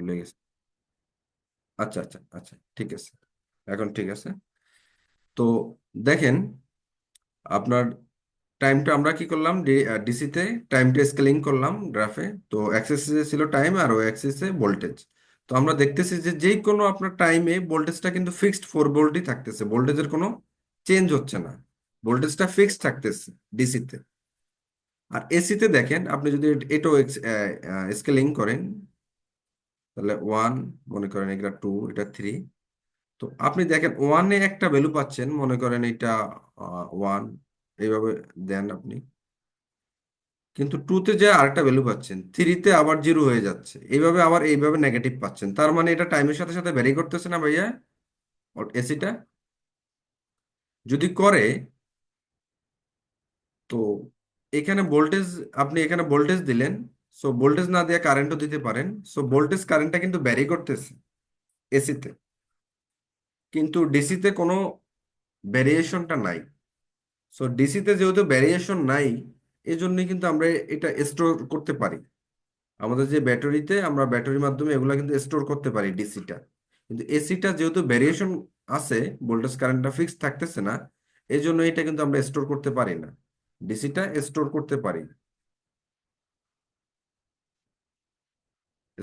ভুলে গেছি। আচ্ছা আচ্ছা আচ্ছা ঠিক আছে। এখন ঠিক আছে। তো দেখেন, আপনার টাইমটা আমরা কি করলাম? ডিসিতে টাইমটা স্কেলিং করলাম গ্রাফে তো অ্যাক্সিসে ছিল টাইম আর ওই অ্যাক্সিসে ভোল্টেজ তো আমরা দেখতেছি যে যেই কোনো আপনার টাইমে ভোল্টেজটা কিন্তু ফিক্সড ফোর ভোল্টই থাকতেছে। ভোল্টেজের কোনো চেঞ্জ হচ্ছে না। ভোল্টেজটা ফিক্সড থাকতেছে ডিসিতে আর এসিতে দেখেন, আপনি যদি এটাও স্কেলিং করেন তাহলে ওয়ান মনে করেন এটা টু এটা থ্রি তো আপনি দেখেন ওয়ানে একটা ভ্যালু পাচ্ছেন, মনে করেন এটা ওয়ান এইভাবে দেন আপনি। কিন্তু টুতে যে আরেকটা ভ্যালু পাচ্ছেন থ্রিতে আবার জিরো হয়ে যাচ্ছে। এইভাবে আবার এইভাবে নেগেটিভ পাচ্ছেন। তার মানে এটা টাইমের সাথে সাথে ভ্যারি করতেছে না ভাইয়া? এসিটা যদি করে, তো এখানে ভোল্টেজ আপনি এখানে ভোল্টেজ দিলেন সো ভোল্টেজ না দিয়ে কারেন্টও দিতে পারেন। সো ভোল্টেজ কারেন্টটা কিন্তু ভ্যারি করতেছে এসিতে কিন্তু ডিসিতে কোনো ভ্যারিয়েশনটা নাই। সো ডিসিতে যেহেতু ভ্যারিয়েশন নাই এই জন্যই কিন্তু আমরা এটা স্টোর করতে পারি। আমাদের যে ব্যাটারিতে আমরা ব্যাটারির মাধ্যমে এগুলো কিন্তু স্টোর করতে পারি ডিসিটা কিন্তু এসিটা যেহেতু ভ্যারিয়েশন আছে ভোল্টেজ কারেন্টটা ফিক্স থাকতেছে না এই জন্য এটা কিন্তু আমরা স্টোর করতে পারি না। ডিসিটা স্টোর করতে পারি।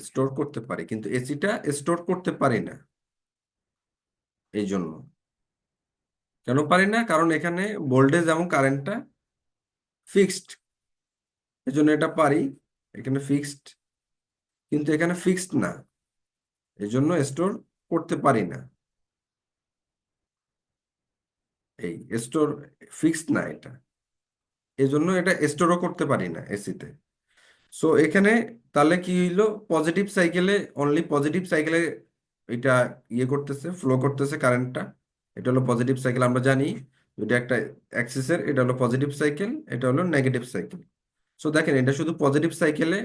স্টোর করতে পারি, কিন্তু এসিটা স্টোর করতে পারি না। এই জন্য কেন পারি না? কারণ এখানে ভোল্টেজ এবং কারেন্টটা ফিক্সড এই জন্য এটা পারি, এখানে ফিক্সড কিন্তু এখানে ফিক্সড না। এই জন্য স্টোর করতে পারি না। এই স্টোর ফিক্সড না এটা। এই জন্য এটা স্টোরও করতে পারি না এসিতে সো এখানে তাহলে কি হইল? পজিটিভ সাইকেলে অনলি পজিটিভ সাইকেলে এটা ইয়ে করতেছে ফ্লো করতেছে কারেন্টটা এটা হলো পজিটিভ সাইকেল আমরা জানি। এটা একটা অ্যাক্সিসের এটা হলো পজিটিভ সাইকেল এটা হলো নেগেটিভ সাইকেল সো দেখেন, এটা শুধু পজিটিভ সাইকেলে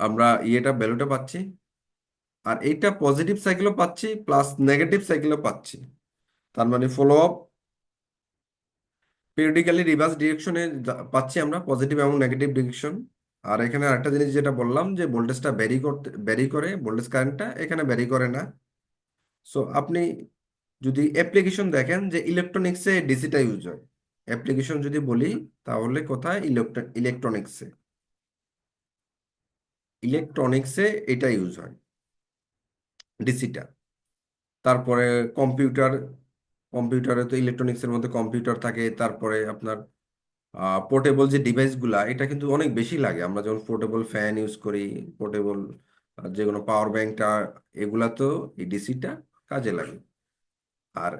আমরা ইয়েটা ভ্যালুটা পাচ্ছি। আর এইটা পজিটিভ সাইকেলও পাচ্ছি প্লাস নেগেটিভ সাইকেলও পাচ্ছি। তার মানে ফলো আপ পিরিয়ডিক্যালি রিভার্স ডিরেকশনে পাচ্ছি আমরা পজিটিভ এবং নেগেটিভ ডিরেকশন আর এখানে আরেকটা জিনিস যেটা বললাম যে ভোল্টেজটা ভ্যারি করতে ভ্যারি করে ভোল্টেজ কারেন্টটা এখানে ভ্যারি করে না। সো আপনি যদি অ্যাপ্লিকেশন দেখেন যে ইলেকট্রনিক্সে ডিসিটা ইউজ হয়। অ্যাপ্লিকেশন যদি বলি, তাহলে কোথায়? ইলেকট্রনিক্সে ইলেকট্রনিক্সে এটা ইউজ হয়। ডিসিটা তারপরে কম্পিউটার কম্পিউটারে তো ইলেকট্রনিক্সের মধ্যে কম্পিউটার থাকে, তারপরে আপনার পোর্টেবল যে ডিভাইসগুলা, এটা কিন্তু অনেক বেশি লাগে। আমরা যেমন পোর্টেবল ফ্যান ইউজ করি পোর্টেবল যে কোনো পাওয়ার ব্যাংকটা এগুলা তো এই ডিসিটা কাজে লাগে। আর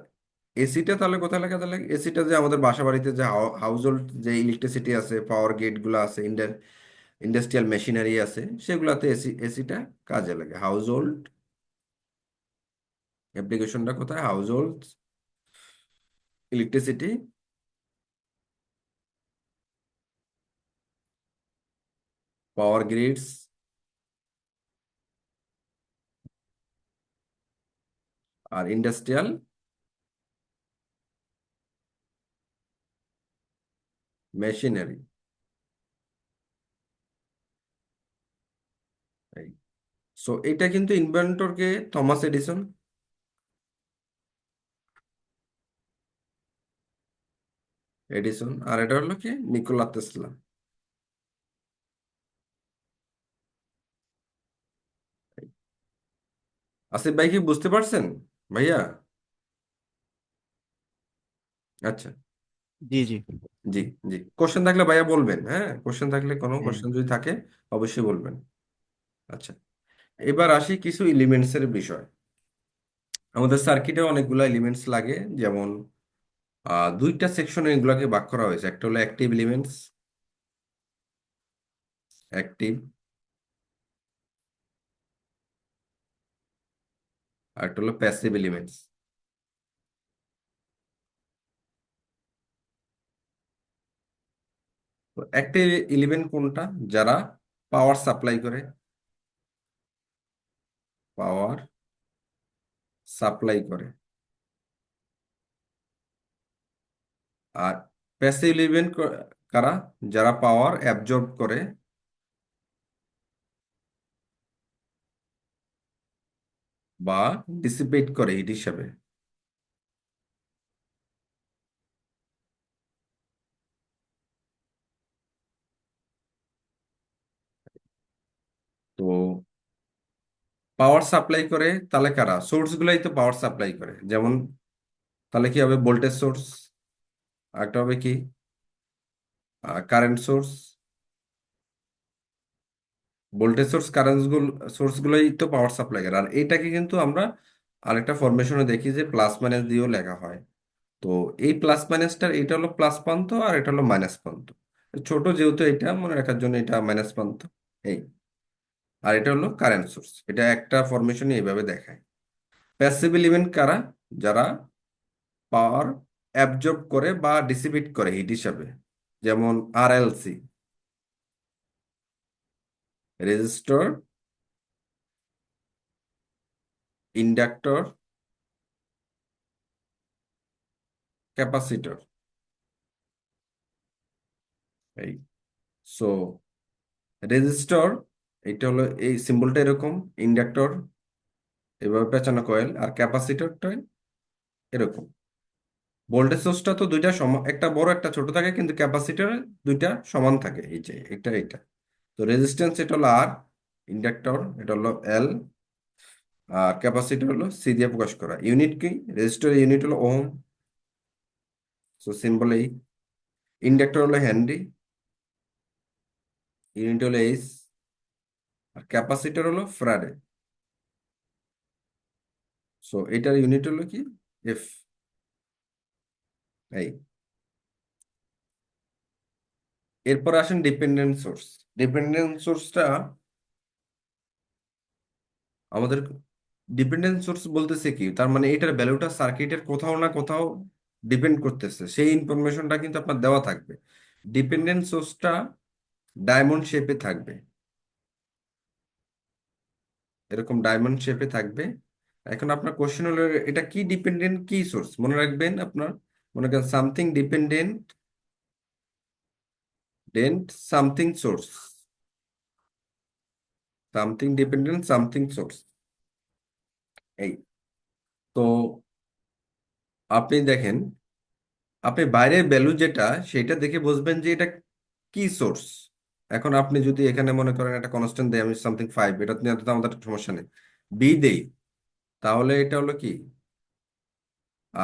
এসিটা তাহলে কোথায় লাগে? তাহলে এসিটা যে আমাদের বাসা বাড়িতে যে হাউস হোল্ড যে ইলেকট্রিসিটি আছে পাওয়ার গেটগুলো আছে ইন্ডাস্ট্রিয়াল মেশিনারি আছে, সেগুলাতে এসি এসিটা কাজে লাগে। হাউস হোল্ড অ্যাপ্লিকেশনটা কোথায়? Household electricity power grids আর ইন্ডাস্ট্রিয়াল মেশিনারি সো এটা কিন্তু ইনভেন্টরকে থমাস এডিসন এডিসন আর এটা হলো কি? Nikola Tesla. আসিফ ভাই কি বুঝতে পারছেন? ভাইয়া? আচ্ছা। জি জি। জি জি। কোশ্চেন থাকলে ভাইয়া বলবেন হ্যাঁ? কোশ্চেন থাকলে কোনো কোশ্চেন যদি থাকে অবশ্যই বলবেন। আচ্ছা। এবার আসি কিছু এলিমেন্টস এর বিষয়। আমাদের সার্কিটে অনেকগুলো এলিমেন্টস লাগে যেমন দুইটা সেকশনে এগুলোকে ভাগ করা হয়েছে। একটা হলো অ্যাক্টিভ এলিমেন্টস অ্যাক্টিভ আর একটা হলো প্যাসিভ এলিমেন্টস অ্যাক্টিভ এলিমেন্ট কোনটা? যারা পাওয়ার সাপ্লাই করে। পাওয়ার সাপ্লাই করে। আর প্যাসিভ লিভেন কারা? যারা পাওয়ার অ্যাবজর্ব করে। বা ডিসিপেট করে হিট হিসাবে। তো পাওয়ার সাপ্লাই করে তাহলে কারা? সোর্স গুলাই তো পাওয়ার সাপ্লাই করে। যেমন তাহলে কি হবে? ভোল্টেজ সোর্স একটা হবে কি? কারেন্ট সোর্স ভোল্টেজ সোর্স কারেন্টগুলো সোর্স গুলোই তো পাওয়ার সাপ্লাই করে আর এটাকে কিন্তু আমরা আরেকটা ফরমেশনে দেখি যে প্লাস মাইনাস দিয়েও লেখা হয়। তো এই প্লাস মাইনাসটার এটা হলো প্লাস প্রান্ত আর এটা হলো মাইনাস প্রান্ত। ছোট যেহেতু এটা, মনে রাখার জন্য এটা মাইনাস প্রান্ত। এই। আর এটা হলো কারেন্ট সোর্স এটা একটা ফরমেশনে এইভাবে দেখায়। প্যাসিভ এলিমেন্ট কারা? যারা পাওয়ার অ্যাবজর্ব করে বা ডিসিপেট করে হিট হিসাবে, যেমন আরএলসি রেজিস্টর ইন্ডাক্টর ক্যাপাসিটর এই সো রেজিস্টর এটা হলো এই সিম্বলটা এরকম ইন্ডাক্টর এভাবে পেঁচানো কয়েল আর ক্যাপাসিটরটা এরকম। ভোল্টেজ সোর্সটা তো দুইটা সমান, একটা বড়, একটা ছোট থাকে, কিন্তু ক্যাপাসিটার দুইটা সমান থাকে, এই যে এটা এটা তো রেজিস্ট্যান্স এটা হলো আর ইন্ডাক্টর এটা হলো এল আর ক্যাপাসিটর হলো সি দিয়ে প্রকাশ করা। ইউনিট কি? রেজিস্টার ইউনিট হলো ওহম সো সিম্বল এই। ইন্ডাক্টর হলো হেনরি ইউনিট হলো এইস আর ক্যাপাসিটার হলো ফ্রাডে সো এটার ইউনিট হলো কি? এফ এই। এরপর আসেন ডিপেন্ডেন্ট সোর্স ডিপেন্ডেন্ট সোর্সটা আমাদের ডিপেন্ডেন্ট সোর্স বলতেছে কি, তার মানে এটার ভ্যালুটা সার্কিটের কোথাও না কোথাও ডিপেন্ড করতেছে। সেই ইনফরমেশনটা কিন্তু আপনার দেওয়া থাকবে। ডিপেন্ডেন্ট সোর্সটা ডায়মন্ড শেপে থাকবে। এরকম ডায়মন্ড শেপে থাকবে। এখন আপনার কোশ্চেন হলো, এটা কি ডিপেন্ডেন্ট কি সোর্স মনে রাখবেন আপনার মনে করেন something dependent dent something source something dependent something source এই, তো আপনি দেখেন, আপনি বাইরের ভ্যালু যেটা, সেটা দেখে বুঝবেন যে এটা কি সোর্স এখন আপনি যদি এখানে মনে করেন একটা কনস্ট্যান্ট দেয় আমি সামথিং ফাইভ এটা নিয়ে আমাদের সমস্যা নেই। বি দেই, তাহলে এটা হলো কি?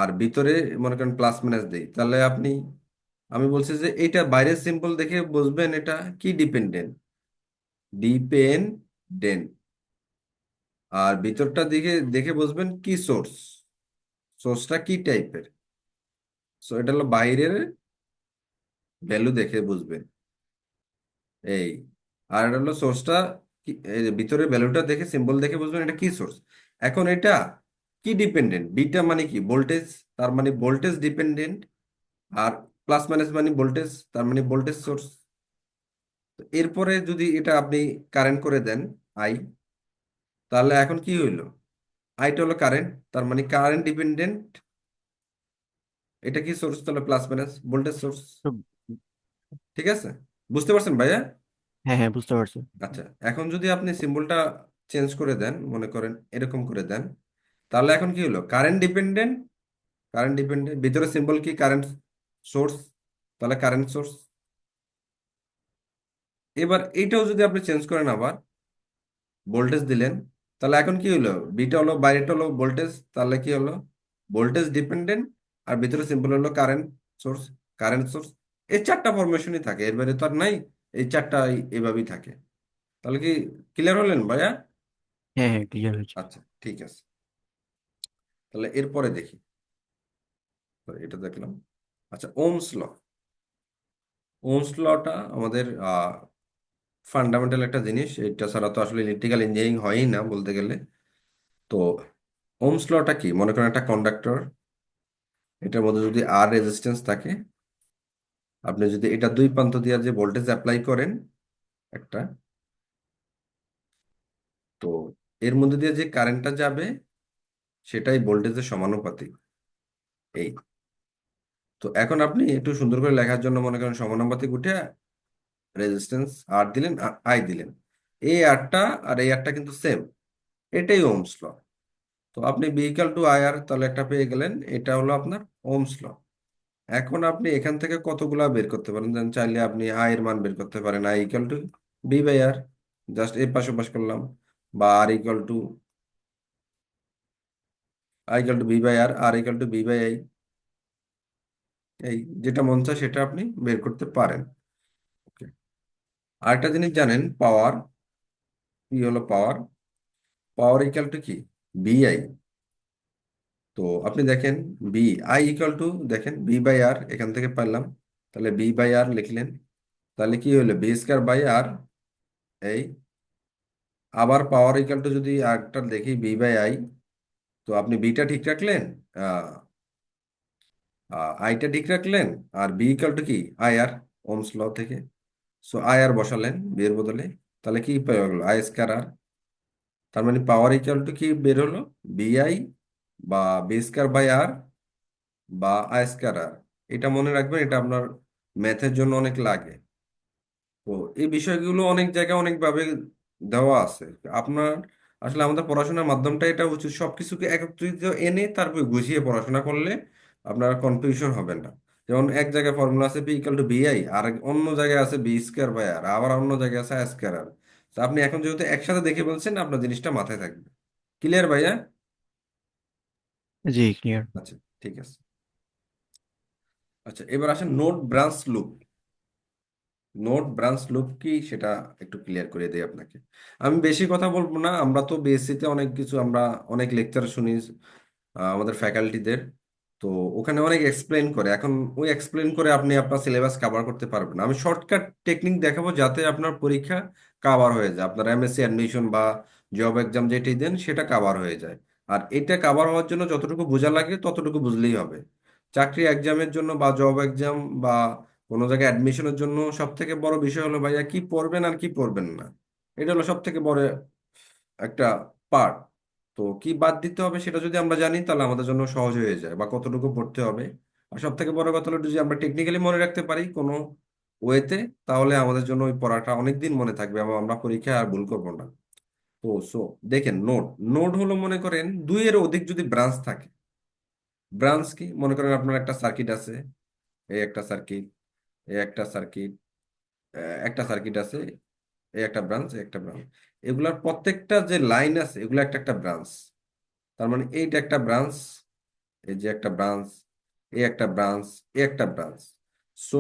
আর ভিতরে মনে করেন প্লাস মাইনাস দেই। তাহলে আপনি, আমি বলছি যে এটা বাইরের সিম্পল দেখে বুঝবেন এটা কি ডিপেন্ডেন্ট ডিপেন্ডেন্ট আর ভিতরটা দিকে দেখে বুঝবেন কি সোর্স সোর্সটা কি টাইপের সো এটা হলো বাইরের ভ্যালু দেখে বুঝবেন। এই, আর এটা হলো সোর্সটা ভিতরের ভ্যালুটা দেখে সিম্বল দেখে বুঝবেন এটা কি সোর্স এখন এটা কি ডিপেন্ডেন্ট বিটা মানে কি? ভোল্টেজ তার মানে ভোল্টেজ ডিপেন্ডেন্ট আর প্লাস মাইনাস মানে ভোল্টেজ তার মানে ভোল্টেজ সোর্স এরপরে যদি এটা আপনি কারেন্ট করে দেন আই তাহলে এখন কি হইল? আইটা হলো কারেন্ট তার মানে কারেন্ট ডিপেন্ডেন্ট এটা কি সোর্স তাহলে প্লাস মাইনাস ভোল্টেজ সোর্স ঠিক আছে? বুঝতে পারছেন ভাইয়া? হ্যাঁ হ্যাঁ বুঝতে পারছি। আচ্ছা এখন যদি আপনি সিম্বলটা চেঞ্জ করে দেন মনে করেন এরকম করে দেন তাহলে এখন কি হলো? কারেন্ট ডিপেন্ডেন্ট কারেন্ট ডিপেন্ডেন্ট ভিতরে সিম্বল কি? কারেন্ট সোর্স তাহলে কারেন্ট সোর্স এবার এইটাও যদি আপনি চেঞ্জ করেন আবার ভোল্টেজ দিলেন তাহলে এখন কি হলো? বিটা হলো বাইরেটা হলো ভোল্টেজ তাহলে কি হলো? ভোল্টেজ ডিপেন্ডেন্ট আর ভিতরে সিম্পল হলো কারেন্ট সোর্স কারেন্ট সোর্স এই চারটা ফরমেশনই থাকে এর বাইরে তো আর নাই এই চারটা এভাবেই থাকে। তাহলে কি ক্লিয়ার হলেন ভাইয়া? হ্যাঁ হ্যাঁ ক্লিয়ার হয়েছে। আচ্ছা ঠিক আছে। তাহলে এরপরে দেখি। এটা দেখলাম। আচ্ছা ওমস ল ওমস লটা আমাদের ফান্ডামেন্টাল একটা জিনিস। এটা ছাড়া তো আসলে ইলেকট্রিক্যাল ইঞ্জিনিয়ারিং হয়ই না বলতে গেলে। তো ওমস লটা কি? মনে করেন একটা কন্ডাক্টর এটার মধ্যে যদি আর রেজিস্ট্যান্স থাকে, আপনি যদি এটা দুই প্রান্ত দিয়ে যে ভোল্টেজ অ্যাপ্লাই করেন একটা, তো এর মধ্যে দিয়ে যে কারেন্টটা যাবে সেটাই ভোল্টেজের সমানুপাতিক। এই। তো এখন আপনি একটু সুন্দর করে লেখার জন্য মনে করেন সমানুপাতিক উঠে রেজিস্ট্যান্স আর দিলেন আই দিলেন। এই আরটা আর এই আরটা কিন্তু সেম এটাই ওহমস ল তো আপনি ভেহিক্যাল টু আয়ার তাহলে একটা পেয়ে গেলেন, এটা হলো আপনার ওমস ল এখন আপনি এখান থেকে কতগুলা বের করতে পারেন? যেমন চাইলে আপনি আই এর মান বের করতে পারেন। I equal to V by R just এর পাশে পাশ করলাম, বা R equal to I equal to V by R R equal to V by I এই যেটা মন চায় সেটা আপনি বের করতে পারেন। ওকে আরেকটা জিনিস জানেন পাওয়ার কি হলো পাওয়ার পাওয়ার ইকুয়াল টু কি? বিআই তো আপনি দেখেন বি আই ইকুয়াল টু দেখেন বি বাই আর এখান থেকে পারলাম। তাহলে বি বাই আর লিখলেন। তাহলে কি হলো? বি স্কয়ার বাই আর এই, আবার পাওয়ার ইকুয়াল টু যদি আরেকটা দেখি বি বাই আই তো আপনি বিটা ঠিক রাখলেন? আইটা ঠিক রাখলেন? আর বি ইকুয়াল টু কি? আই আর ওমস ল থেকে। সো আই আর বসালেন বের বদলে। তাহলে কি পাওয়া গেল? আই স্কয়ার আর তার মানে পাওয়ার ইকুয়াল টু কি বের হলো? বিআই বা বি স্কয়ার বাই আর বা আই স্কয়ার আর এটা মনে রাখবেন, এটা আপনার ম্যাথের জন্য অনেক লাগে। তো এই বিষয়গুলো অনেক জায়গায় অনেকভাবে দেওয়া আছে। আপনার আসলে আমাদের পড়াশোনার মাধ্যমটা এটা উচিত সবকিছুকে একত্রিত এনে তারপর গুছিয়ে পড়াশোনা করলে আপনার কনফিউশন হবে না। যেমন এক জায়গায় ফর্মুলা আছে পি ইকাল টু বিআই আর অন্য জায়গায় আছে বি স্কোয়ার বাই আর আবার অন্য জায়গায় আছে আই স্কয়ার আর তো আপনি এখন যেহেতু একসাথে দেখে বলছেন আপনার জিনিসটা মাথায় থাকবে। ক্লিয়ার ভাইয়া? জি ক্লিয়ার আচ্ছা ঠিক আছে। আচ্ছা এবার আসেন node branch loop node, branch, loop কি সেটা একটু ক্লিয়ার করে দিই আপনাকে। আমি বেশি কথা বলব না, আমরা তো বিএসসিতে অনেক কিছু, আমরা অনেক লেকচার শুনি আমাদের ফ্যাকাল্টিদের তো ওখানে অনেক এক্সপ্লেন করে। এখন ওই এক্সপ্লেন করে আপনি আপনার সিলেবাস কভার করতে পারবেন আমি শর্টকাট টেকনিক দেখাবো যাতে আপনার পরীক্ষা কভার হয়ে যায়। আপনার এমএসসি অ্যাডমিশন বা জব এক্সাম যেটাই দেন, সেটা কভার হয়ে যায়। আর এটা কভার হওয়ার জন্য যতটুকু বোঝা লাগে, ততটুকু বুঝলেই হবে। চাকরি এক্সামের জন্য বা জব এক্সাম বা কোনো জায়গায় অ্যাডমিশনের জন্য সব থেকে বড় বিষয় হলো, ভাইয়া, কি পড়বেন আর কি পড়বেন না? এটা হলো সব থেকে বড় একটা পার্ট তো কি বাদ দিতে হবে সেটা যদি আমরা জানি, তাহলে আমাদের জন্য সহজ হয়ে যায় বা কতটুকু পড়তে হবে। আর সব থেকে বড় কথা হলো, যদি আমরা টেকনিক্যালি মনে রাখতে পারি কোনো ওয়েতে, তাহলে আমাদের জন্য ওই পড়াটা অনেকদিন মনে থাকবে এবং আমরা পরীক্ষায় আর ভুল করব না। তো সো দেখেন নোট নোট হলো মনে করেন দুইয়ের অধিক যদি ব্রাঞ্চ থাকে। ব্রাঞ্চ কি? মনে করেন আপনার একটা সার্কিট আছে, এই একটা সার্কিট এই একটা সার্কিট একটা সার্কিট আছে এই একটা ব্রাঞ্চ একটা ব্রাঞ্চ এগুলার প্রত্যেকটা যে লাইন আছে, এগুলো একটা একটা ব্রাঞ্চ তার মানে এইটা একটা ব্রাঞ্চ এই যে একটা ব্রাঞ্চ এই একটা ব্রাঞ্চ এই একটা ব্রাঞ্চ সো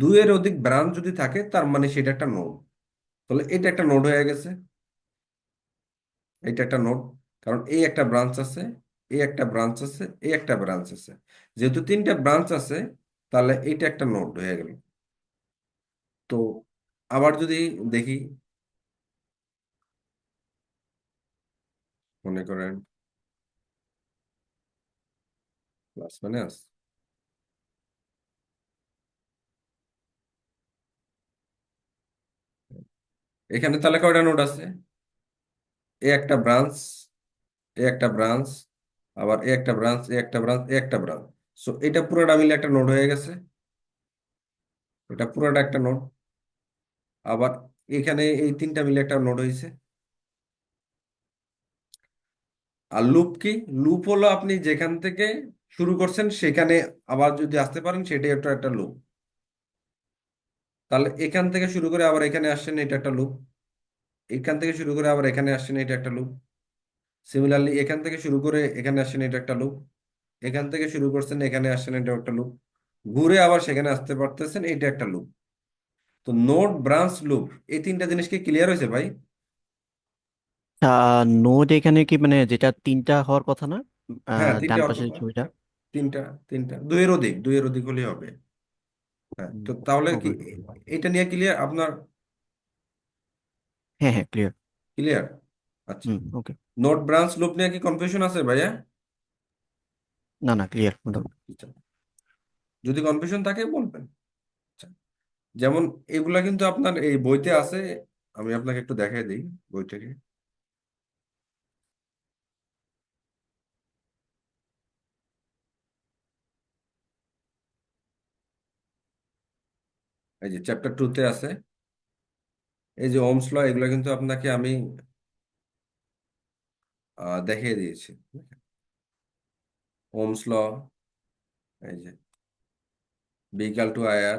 দুইয়ের অধিক ব্রাঞ্চ যদি থাকে, তার মানে সেটা একটা নোড তাহলে এটা একটা নোড হয়ে গেছে। এটা একটা নোড কারণ এই একটা ব্রাঞ্চ আছে এই একটা ব্রাঞ্চ আছে এই একটা ব্রাঞ্চ আছে। যেহেতু তিনটা ব্রাঞ্চ আছে তাহলে এইটা একটা নোড হয়ে গেল। তো আবার যদি দেখি। মনে করেন। Plus minus. এখানে তাহলে কয়টা নোড আছে? এ একটা ব্রাঞ্চ, এ একটা ব্রাঞ্চ, আবার এ একটা ব্রাঞ্চ, এ একটা ব্রাঞ্চ, এ একটা ব্রাঞ্চ। সো এটা পুরোটা মিলে একটা নোড হয়ে গেছে। এটা পুরোটা একটা নোড আবার এখানে এই তিনটা মিলে একটা নোড হয়েছে আর লুপ কি? লুপ হলো আপনি যেখান থেকে শুরু করছেন, সেখানে আবার যদি আসতে পারেন, সেটাই একটা একটা লুপ তাহলে এখান থেকে শুরু করে আবার এখানে আসছেন, এটা একটা লুপ এখান থেকে শুরু করে আবার এখানে আসছেন, এটা একটা লুপ সিমিলারলি এখান থেকে শুরু করে এখানে আসছেন, এটা একটা লুপ এখান থেকে শুরু করছেন এখানে আসছেন এটা একটা লুপ ঘুরে আবার সেখানে আসতে পারতেছেন এটা একটা লুপ তো নোড ব্রাঞ্চ লুপ এই তিনটা জিনিস কি ক্লিয়ার হয়েছে ভাই? নোড এখানে কি মানে যেটা তিনটা হওয়ার কথা না? হ্যাঁ আহ, তিনটা ডান পাশের কথা। ছবিটা। তিনটা তিনটা। দুইয়ের অধিক দুইয়ের অধিক হলেই হবে। হ্যাঁ তো তাহলে কি ওকে। এটা নিয়ে ক্লিয়ার আপনার? হ্যাঁ হ্যাঁ ক্লিয়ার ক্লিয়ার আচ্ছা। হুম ওকে। নোড ব্রাঞ্চ লুপ নিয়ে কি কনফিউশন আছে ভাইয়া? না না ক্লিয়ার যদি কনফিউশন থাকে, বলবেন। আচ্ছা যেমন এগুলা কিন্তু আপনার এই বইতে আছে, আমি আপনাকে একটু দেখাই দিই বইটাকে। এই যে চ্যাপ্টার টুতে আছে। এই যে ওমস ল এগুলো কিন্তু আপনাকে আমি দেখিয়ে দিয়েছি। ওমস ল এই যে বিকাল টু আয়ার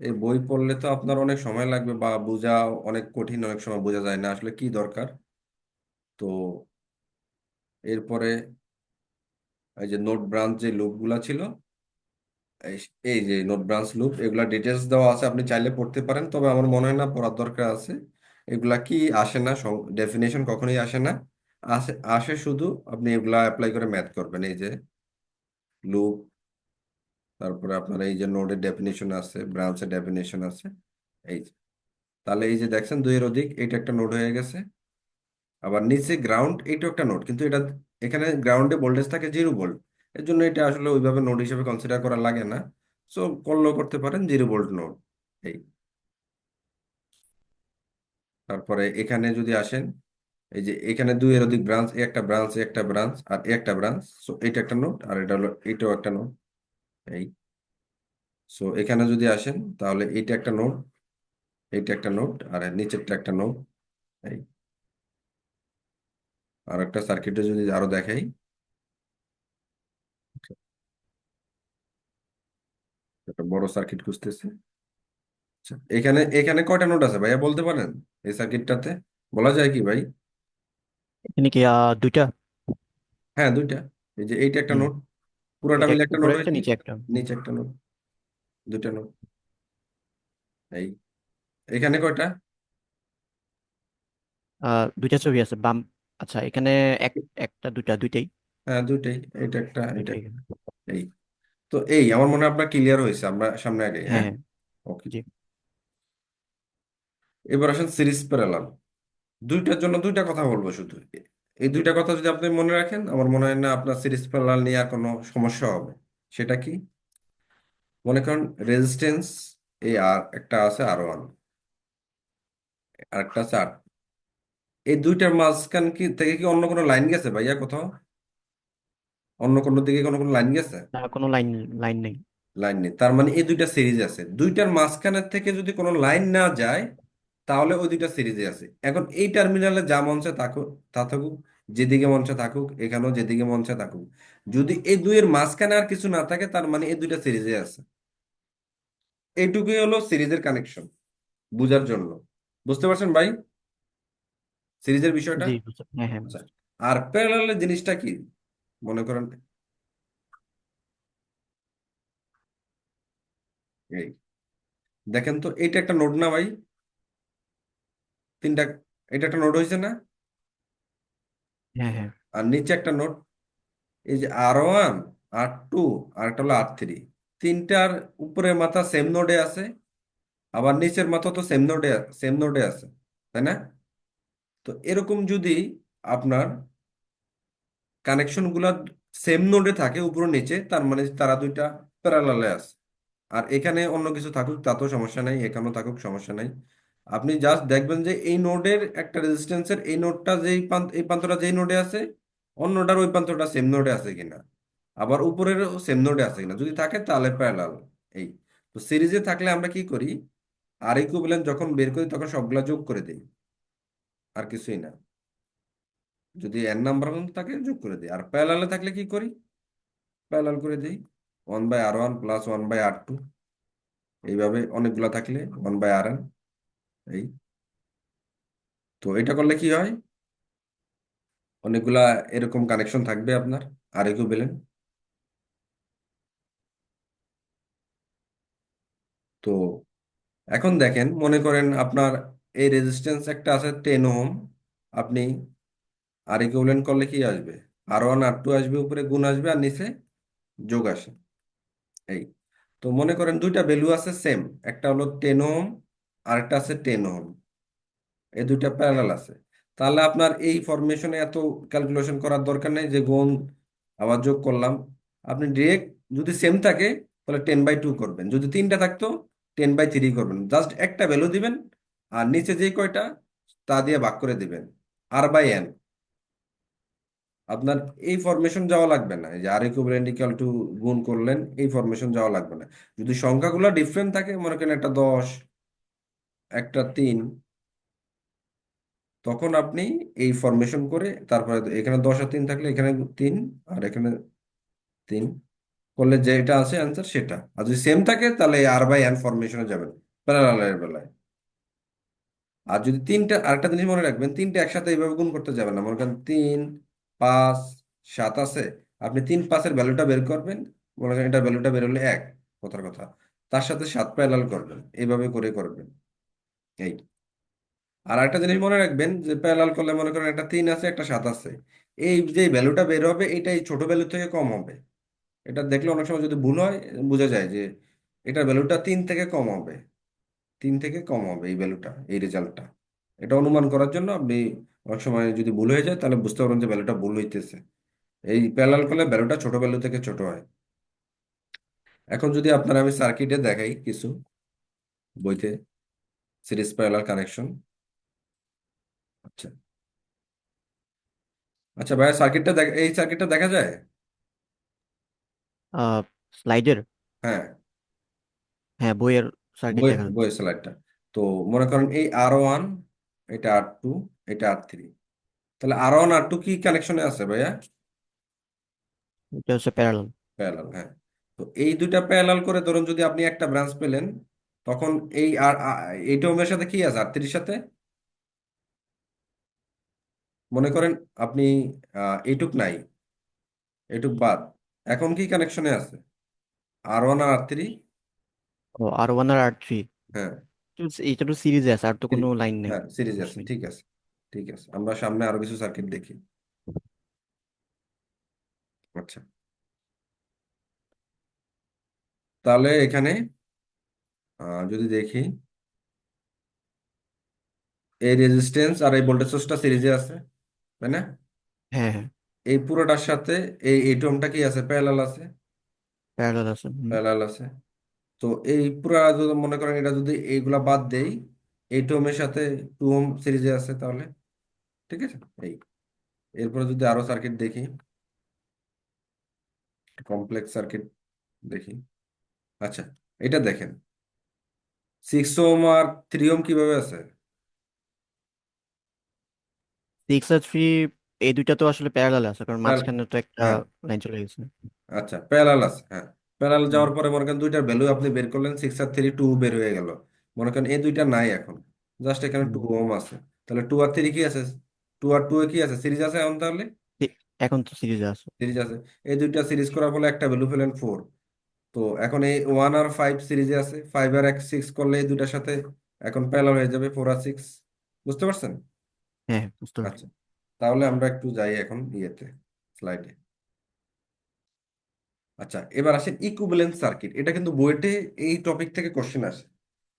এই বই পড়লে তো আপনার অনেক সময় লাগবে বা বোঝা অনেক কঠিন, অনেক সময় বোঝা যায় না। আসলে কি দরকার? তো এরপরে এই যে নোট ব্রাঞ্চ যে লুপগুলা ছিল, এই যে নোট ব্রাঞ্চ লুপ, এগুলা ডিটেলস দেওয়া আছে, আপনি চাইলে পড়তে পারেন। তবে আমার মনে হয় না, পড়ার দরকার আছে। এগুলা কি আসে না? ডেফিনেশন কখনোই আসে না। আসে আসে শুধু আপনি এগুলা অ্যাপ্লাই করে ম্যাথ করবেন, এই যে লুপ তারপরে আপনার এই যে নোডের ডেফিনেশন আছে ব্রাঞ্চের ডেফিনেশন আছে, এই যে। তাহলে এই যে দেখছেন দুইয়ের অধিক এটা একটা নোড হয়ে গেছে। আবার নিচে গ্রাউন্ড এটা একটা নোড কিন্তু এটা এখানে গ্রাউন্ডে ভোল্টেজ থাকে জিরো ভোল্ট এর জন্য এটা আসলে ওইভাবে নোড হিসেবে কনসিডার করা লাগে না। সো করলেও করতে পারেন জিরো ভোল্ট নোড এই। তারপরে এখানে যদি আসেন এই যে এখানে দুইয়ের অধিক ব্রাঞ্চ একটা ব্রাঞ্চ একটা ব্রাঞ্চ আর একটা ব্রাঞ্চ সো এটা একটা নোট আর এটা হলো, এটাও একটা নোট এই। সো এখানে যদি আসেন, তাহলে এইটা একটা নোট এইটা একটা নোট আর এর নিচেরটা একটা নোট এই। আর একটা সার্কিটে যদি আরও দেখাই। একটা বড় সার্কিট খুঁজতেছে। আচ্ছা এখানে এখানে কয়টা নোট আছে ভাইয়া বলতে পারেন? এই সার্কিটটাতে বলা যায় কি ভাই? এখানে কি দুইটা? হ্যাঁ দুইটা। এই যে এইটা একটা নোট পুরোটা মিলে একটা একটা হয়েছে নিচে একটা। নিচে একটা নোট দুইটা নোট। এই এখানে কয়টা? আহ দুইটা ছবি আছে বাম আচ্ছা এখানে এক একটা দুইটা দুইটাই? হ্যাঁ দুইটাই এটা একটা এটা এই। তো এই আমার মনে হয় আপনার ক্লিয়ার হয়েছে আমরা সামনে আগে হ্যাঁ? হ্যাঁ হ্যাঁ ওকে জি। এবার আসেন সিরিজ প্যারালাল। দুইটার জন্য দুইটা কথা বলব শুধু। এই দুইটা কথা যদি আপনি মনে রাখেন আমার মনে হয় না আপনার সিরিজ প্যারালাল নিয়ে আর কোনো সমস্যা হবে। সেটা কি? মনে করেন রেজিস্ট্যান্স এই আর একটা আছে আর ওয়ান আর একটা আছে আর এই দুইটার মাঝখান কি থেকে কি অন্য কোনো লাইন গেছে ভাইয়া কোথাও? অন্য কোনো দিকে কোনো কোনো লাইন গেছে? না কোনো লাইন লাইন নেই। লাইন নেই। তার মানে এই দুইটা সিরিজ আছে। দুইটার মাঝখানের থেকে যদি কোনো লাইন না যায় তাহলে ওই দুইটা সিরিজে আছে। এখন এই টার্মিনালে যা মঞ্চে থাকুক তা থাকুক যেদিকে মঞ্চে থাকুক এখানেও যেদিকে মঞ্চে থাকুক। যদি এই দুইয়ের মাঝখানে আর কিছু না থাকে তার মানে এই দুইটা সিরিজে আছে। এইটুকুই হলো সিরিজের কানেকশন বুঝার জন্য। বুঝতে পারছেন ভাই? সিরিজের বিষয়টা? হ্যাঁ হ্যাঁ আর প্যারালালের জিনিসটা কি মনে করেন? এই দেখেন তো এইটা একটা নোট না ভাই? তিনটা এটা একটা নোড হয়েছে না? হ্যাঁ হ্যাঁ। আর নিচে একটা নোড এই যে আর ওয়ান আর টু আর একটা হলো আর থ্রি তিনটার উপরের মাথা সেম নোডে আছে আবার নিচের মাথা তো সেম নোডে সেম নোডে আছে তাই না? তো এরকম যদি আপনার কানেকশনগুলা সেম নোডে থাকে উপর নিচে তার মানে তারা দুইটা প্যারালালে আছে। আর এখানে অন্য কিছু থাকুক তাতেও সমস্যা নাই এখানেও থাকুক সমস্যা নাই। আপনি জাস্ট দেখবেন যে এই নোডের একটা রেজিস্ট্যান্সের এই নোডটা যেই এই প্রান্তটা যেই নোডে আছে, অন্যটার ওই প্রান্তটা সেম নোডে আছে কিনা। আবার উপরের সেম নোডে আছে কিনা। যদি থাকে তাহলে প্যারালাল এই। তো সিরিজে থাকলে আমরা কি করি? আর ইকুইভ্যালেন্ট যখন বের করি তখন সবগুলা যোগ করে দিই। আর কিছুই না। যদি এন নাম্বার থাকে যোগ করে দিই। আর প্যারালালে থাকলে কি করি? প্যারালাল করে দিই। One by R one plus one by R two এইভাবে অনেকগুলা থাকলে ওয়ান বাই আর এন এই। তো এটা করলে কি হয়? অনেকগুলা এরকম কানেকশন থাকবে আপনার আর ইকুইভ্যালেন্ট তো এখন দেখেন, মনে করেন আপনার এই রেজিস্ট্যান্স একটা আছে টেন ওহম, আপনি আর ইকুইভ্যালেন্ট করলে কি আসবে? আর ওয়ান আর টু আসবে, উপরে গুণ আসবে আর নিচে যোগ আসে। এই। তো মনে করেন দুইটা ভ্যালু আছে সেম একটা হলো টেন ওহম আর একটা আছে টেন ওহম এই দুইটা প্যারালাল আছে। তাহলে আপনার এই ফরমেশনে এত ক্যালকুলেশন করার দরকার নেই যে গুণ আবার যোগ করলাম। আপনি ডিরেক্ট যদি সেম থাকে, তাহলে টেন বাই টু করবেন। যদি তিনটা থাকতো টেন বাই থ্রি করবেন। জাস্ট একটা ভ্যালু দিবেন আর নিচে যে কয়টা, তা দিয়ে ভাগ করে দিবেন। আর বাই এন আপনার এই ফরমেশন যাওয়া লাগবে না। যে আর ইকুইভ্যালেন্ট ইকুয়াল টু গুণ করলেন, এই ফরমেশন যাওয়া লাগবে না। যদি সংখ্যাগুলো ডিফারেন্ট থাকে, মনে করেন একটা দশ একটা তিন, তখন আপনি এই ফরমেশন করে তারপরে এখানে দশ আর তিন থাকলে এখানে তিন আর এখানে তিন করলে যেটা আছে অ্যান্সার সেটা। আর যদি সেম থাকে তাহলে আর বাই এন ফরমেশনে যাবেন প্যারালালের বেলায়। আর যদি তিনটা, আরেকটা জিনিস মনে রাখবেন, তিনটা একসাথে এইভাবে গুণ করতে যাবেন না। মনে করেন তিন, পাঁচ, সাত আছে, আপনি তিন পাঁচের ভ্যালুটা বের করবেন, মনে করেন এটার ভ্যালুটা বের হলে এক, কথার কথা। তার সাথে সাত প্যারালাল করবেন, এইভাবে করে করবেন। এই। আর একটা জিনিস মনে রাখবেন যে প্যারালাল করলে মনে করেন একটা তিন আছে, একটা সাত আছে। এই যে ভ্যালুটা বের হবে এটা এই ছোট ভ্যালু থেকে কম হবে। এটা দেখলে অনেক সময় যদি ভুল হয়, বোঝা যায় যে এটার ভ্যালুটা তিন থেকে কম হবে। তিন থেকে কম হবে এই ভ্যালুটা এই রেজাল্টটা এটা অনুমান করার জন্য আপনি অনেক সময় যদি ভুল হয়ে যায়, তাহলে বুঝতে পারবেন যে ভ্যালুটা ভুল হইতেছে। এই প্যারালাল করলে ভ্যালুটা ছোট ভ্যালু থেকে ছোট হয়। এখন যদি আপনার আমি সার্কিটে দেখাই কিছু বইতে। সিরিজ প্যারালাল কানেকশন আচ্ছা। আচ্ছা ভাইয়া সার্কিটটা দেখ এই সার্কিটটা দেখা যায়? স্লাইডের হ্যাঁ। হ্যাঁ বইয়ের সার্কিট দেখা যাচ্ছে বই স্লাইডটা তো মনে করেন এই আর ওয়ান এটা আর টু এটা আর থ্রি তাহলে আর ওয়ান আর টু কি কানেকশনে আছে ভাইয়া? এটা হচ্ছে প্যারালাল প্যারালাল হ্যাঁ। তো এই দুইটা প্যারালাল করে ধরুন যদি আপনি একটা ব্রাঞ্চ পেলেন তখন এই আর এইটা ওমের সাথে কি আছে? আর সাথে? মনে করেন আপনি এইটুক নাই এইটুক বাদ। এখন কি কানেকশনে আছে? আর ওয়ান আর আর থ্রি ও আর ওয়ান আর আর থ্রি হ্যাঁ। এটা তো সিরিজে আছে আর তো কোনো লাইন নেই। হ্যাঁ সিরিজ আছে ঠিক আছে ঠিক আছে। আমরা সামনে আরও কিছু সার্কিট দেখি। আচ্ছা। তাহলে এখানে যদি দেখি এই রেজিস্ট্যান্স আর এই ভোল্টেজ সোর্সটা সিরিজে আছে তাই না? হ্যাঁ হ্যাঁ। এই পুরোটার সাথে এই এই টোমটা কি আছে? প্যারালাল আছে? প্যারালাল আছে হুম। প্যারালাল আছে। তো এই পুরা যদি মনে করেন এটা যদি এইগুলা বাদ দেই এই টোমের সাথে টু ওম সিরিজে আছে তাহলে ঠিক আছে? এই এরপরে যদি আরও সার্কিট দেখি কমপ্লেক্স সার্কিট দেখি আচ্ছা এটা দেখেন। সিক্স ওম আর থ্রি ওম কীভাবে আছে? সিক্স আর থ্রি এই দুইটা তো আসলে প্যারালাল আছে কারণ মাঝখানে তো একটা হ্যাঁ। লাইন চলে গেছে। আচ্ছা প্যারালাল আছে হ্যাঁ। প্যারালাল যাওয়ার পরে মনে করেন দুইটার ভ্যালু আপনি বের করলেন সিক্স আর থ্রি টু বের হয়ে গেল। মনে করেন এই দুইটা নাই এখন জাস্ট এখানে টু হুম। ওম আছে। তাহলে টু আর থ্রি কি আছে? টু আর টু এ কি আছে? সিরিজ আছে এখন তাহলে? এখন তো সিরিজে আছে। সিরিজ আছে। এই দুইটা সিরিজ করার ফলে একটা ভ্যালু পেলেন ফোর তো এখন এই ওয়ান আর ফাইভ সিরিজে আছে। ফাইভ আর এক সিক্স করলে এই দুইটার সাথে এখন প্যারালাল হয়ে যাবে ফোর আর সিক্স বুঝতে পারছেন? হ্যাঁ বুঝতে পারছি। আচ্ছা তাহলে আমরা একটু যাই এখন ইয়েতে স্লাইডে আচ্ছা এবার আসেন ইকুইভ্যালেন্ট সার্কিট এটা কিন্তু বইতে এই টপিক থেকে কোশ্চেন আসে।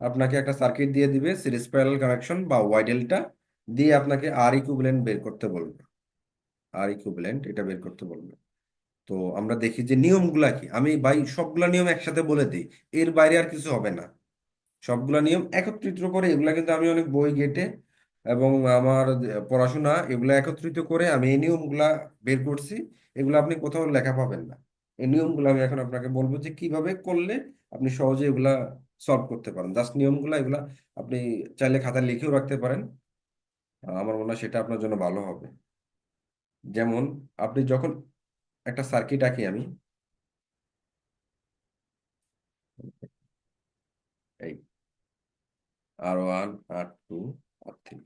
আপনাকে একটা সার্কিট দিয়ে দিবে সিরিজ প্যারালাল কানেকশন বা ওয়াই ডেল্টা দিয়ে আপনাকে আর ইকুইভ্যালেন্ট বের করতে বলবে। আর ইকুইভ্যালেন্ট এটা বের করতে বলবে। তো আমরা দেখি যে নিয়মগুলা কি? আমি ভাই সবগুলা নিয়ম একসাথে বলে দিই, এর বাইরে আর কিছু হবে না। সবগুলা নিয়ম একত্রিত করে, এগুলা কিন্তু আমি অনেক বই ঘেটে এবং আমার পড়াশোনা, এগুলা একত্রিত করে আমি এই নিয়মগুলা বের করছি। এগুলো আপনি কোথাও লেখা পাবেন না। এই নিয়মগুলো আমি এখন আপনাকে বলব যে কীভাবে করলে আপনি সহজে এগুলা সলভ করতে পারেন। জাস্ট নিয়মগুলা, এগুলা আপনি চাইলে খাতায় লিখেও রাখতে পারেন। আমার মনে হয় সেটা আপনার জন্য ভালো হবে। যেমন আপনি যখন একটা সার্কিট আঁকি আমি। এই R one R two R three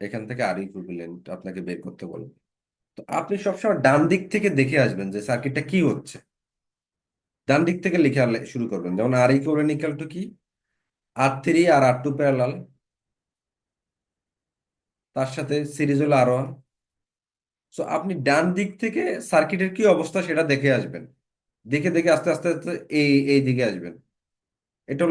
এখান থেকে আর ইকুইভ্যালেন্ট আপনাকে বের করতে বলবে। তো আপনি সবসময় ডান দিক থেকে দেখে আসবেন যে সার্কিটটা কি হচ্ছে। ডান দিক থেকে লিখে শুরু করবেন। যেমন আর ইকুইভ্যালেন্ট ইকুয়াল টু কি? আর থ্রি আর আর টু প্যারালাল তার সাথে সিরিজ হলো আর ওয়ান সো আপনি ডান দিক থেকে সার্কিটের কি অবস্থা সেটা দেখে আসবেন। দেখে দেখে আস্তে আস্তে আস্তে এই এই দিকে আসবেন। এটা